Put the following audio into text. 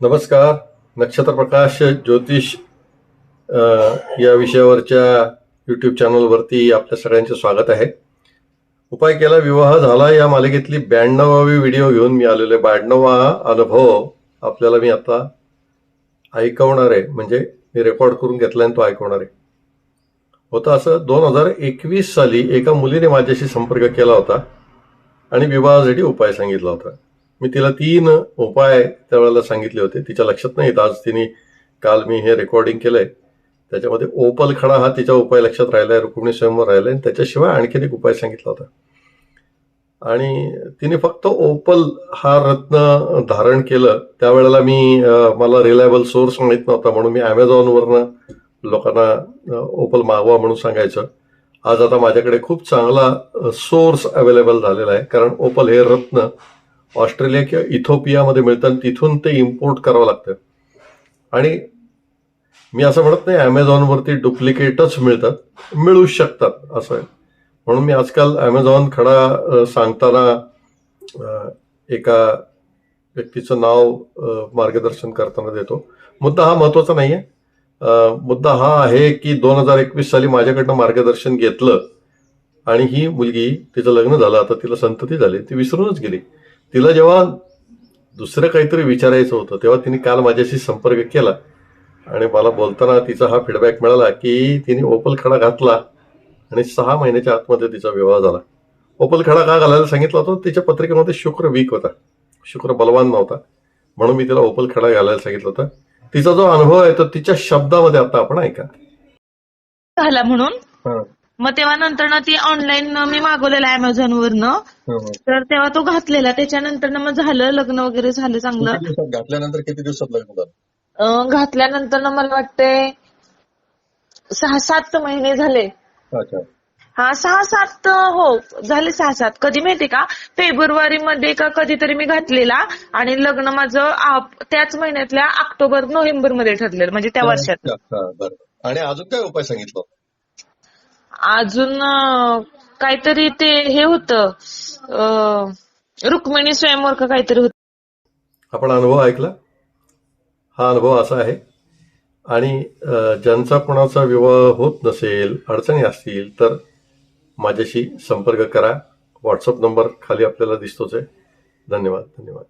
नमस्कार. नक्षत्र प्रकाश ज्योतिष या विषयावरच्या यूट्यूब चॅनलवरती आपल्या सगळ्यांचे स्वागत आहे. उपाय केला विवाह झाला. या मालिकेतली ब्याण्णवावी व्हिडिओ घेऊन मी आलेलो आहे. ब्याण्णवा अनुभव आपल्याला मी आता ऐकवणार आहे. म्हणजे मी रेकॉर्ड करून घेतला आणि तो ऐकवणार आहे. होतं असं दोन हजार एकवीस साली एका मुलीने माझ्याशी संपर्क केला होता आणि विवाहासाठी उपाय सांगितला होता. मी तिला तीन उपाय त्यावेळेला सांगितले होते. तिच्या लक्षात नाहीत. आज तिने काल मी हे रेकॉर्डिंग केलंय. त्याच्यामध्ये ओपल खडा हा तिचा उपाय लक्षात राहिलाय रुक्मिणी स्वयंवर राहिलाय. आणि त्याच्याशिवाय आणखीन एक उपाय सांगितला होता. आणि तिने फक्त ओपल हा रत्न धारण केलं. त्यावेळेला मी मला रिलायबल सोर्स माहीत नव्हता. म्हणून मी अमेझॉनवरनं लोकांना ओपल मागवा म्हणून सांगायचं. आज आता माझ्याकडे खूप चांगला सोर्स अवेलेबल झालेला आहे. कारण ओपल हे रत्न ऑस्ट्रेलिया किंवा इथोपियामध्ये मिळतं आणि तिथून ते इम्पोर्ट करावं लागतं. आणि मी असं म्हणत नाही अमेझॉनवरती डुप्लिकेटच मिळतात. मिळू शकतात असं आहे. म्हणून मी आजकाल अमेझॉन खडा सांगताना एका व्यक्तीचं नाव मार्गदर्शन करताना देतो. मुद्दा हा महत्त्वाचा नाही आहे मुद्दा हा आहे की दोन हजार एकवीस साली माझ्याकडनं मार्गदर्शन घेतलं आणि ही मुलगी तिचं लग्न झालं आता तिला संतती झाली ती विसरूनच गेली. तिला जेव्हा दुसरं काहीतरी विचारायचं होतं तेव्हा तिने काल माझ्याशी संपर्क केला. आणि मला बोलताना तिचा हा फीडबॅक मिळाला की तिने ओपल खडा घातला आणि सहा महिन्याच्या आतमध्ये तिचा विवाह झाला. ओपल खडा का घालायला सांगितला होता? तिच्या पत्रिकेमध्ये शुक्र वीक होता. शुक्र बलवान नव्हता. म्हणून मी तिला ओपल खडा घालायला सांगितलं होतं. तिचा जो अनुभव आहे तो तिच्या शब्दामध्ये आता आपण ऐका. झाला म्हणून? मग तेव्हा नंतर ना ती ऑनलाईन मी मागवलेला अमेझॉन वरनं. हं. तर तेव्हा तो घातलेला. त्याच्यानंतर ना मग झालं लग्न वगैरे झालं चांगलं. घातल्यानंतर किती दिवसात लग्न झालं? घातल्यानंतर ना मला वाटते सहा सात महिने झाले. अच्छा. हा सहा सात हो झाले सहा सात. कधी माहिती का? फेब्रुवारी मध्ये का कधीतरी मी घातलेला आणि लग्न माझं त्याच महिन्यातल्या ऑक्टोबर नोव्हेंबरमध्ये ठरलेलं. म्हणजे त्या वर्षात आणि अजून काय उपाय सांगितलं? अजून काहीतरी ते हे होतं रुक्मिणी स्वयंवर का काहीतरी होत. आपण अनुभव ऐकला? हा अनुभव असा आहे. आणि ज्यांचा कोणाचा विवाह होत नसेल अडचणी असतील तर माझ्याशी संपर्क करा. व्हॉट्सअप नंबर खाली आपल्याला दिसतोच आहे. धन्यवाद धन्यवाद.